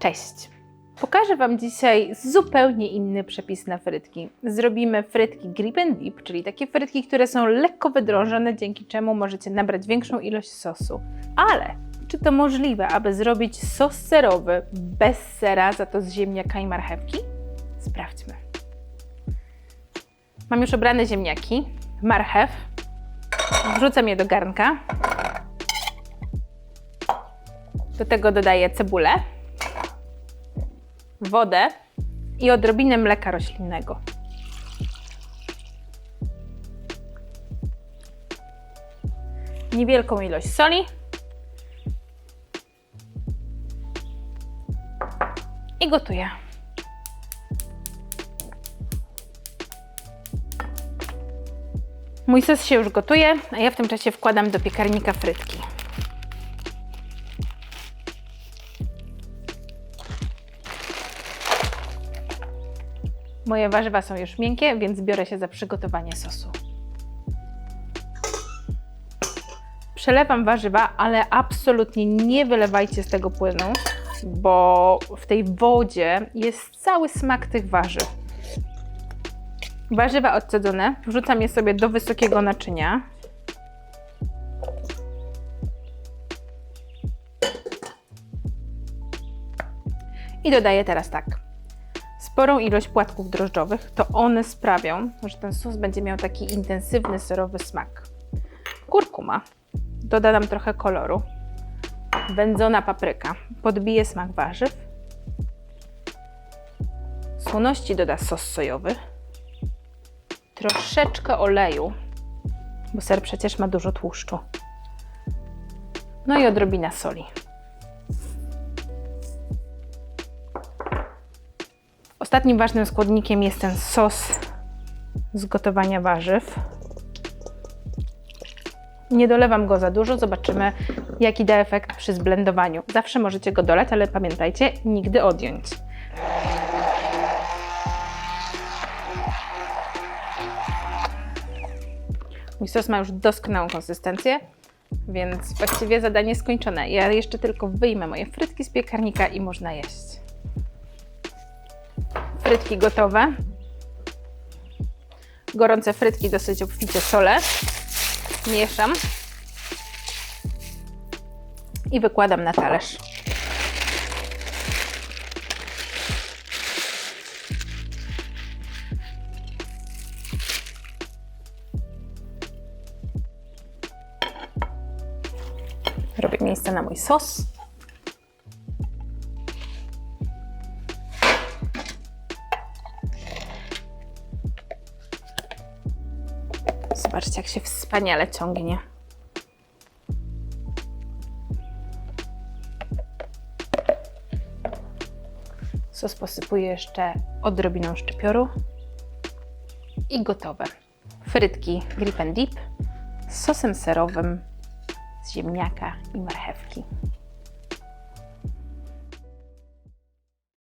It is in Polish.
Cześć! Pokażę Wam dzisiaj zupełnie inny przepis na frytki. Zrobimy frytki grip and dip, czyli takie frytki, które są lekko wydrążone, dzięki czemu możecie nabrać większą ilość sosu. Ale czy to możliwe, aby zrobić sos serowy bez sera, za to z ziemniaka i marchewki? Sprawdźmy. Mam już obrane ziemniaki, marchew. Wrzucam je do garnka. Do tego dodaję cebulę, wodę i odrobinę mleka roślinnego. Niewielką ilość soli. I gotuję. Mój sos się już gotuje, a ja w tym czasie wkładam do piekarnika frytki. Moje warzywa są już miękkie, więc biorę się za przygotowanie sosu. Przelewam warzywa, ale absolutnie nie wylewajcie z tego płynu, bo w tej wodzie jest cały smak tych warzyw. Warzywa odcedzone, wrzucam je sobie do wysokiego naczynia. I dodaję teraz tak. Sporą ilość płatków drożdżowych, to one sprawią, że ten sos będzie miał taki intensywny, serowy smak. Kurkuma. Dodam trochę koloru. Wędzona papryka. Podbije smak warzyw. Słoności doda sos sojowy troszeczkę oleju, bo ser przecież ma dużo tłuszczu. No i odrobina soli. Ostatnim ważnym składnikiem jest ten sos z gotowania warzyw. Nie dolewam go za dużo, zobaczymy jaki da efekt przy zblendowaniu. Zawsze możecie go dolać, ale pamiętajcie, nigdy odjąć. Mój sos ma już doskonałą konsystencję, więc właściwie zadanie skończone. Ja jeszcze tylko wyjmę moje frytki z piekarnika i można jeść. Frytki gotowe. Gorące frytki dosyć obficie solę. Mieszam. I wykładam na talerz. Robię miejsce na mój sos. Zobaczcie, jak się wspaniale ciągnie. Sos posypuję jeszcze odrobiną szczypioru i gotowe. Frytki grip and dip z sosem serowym z ziemniaka i marchewki.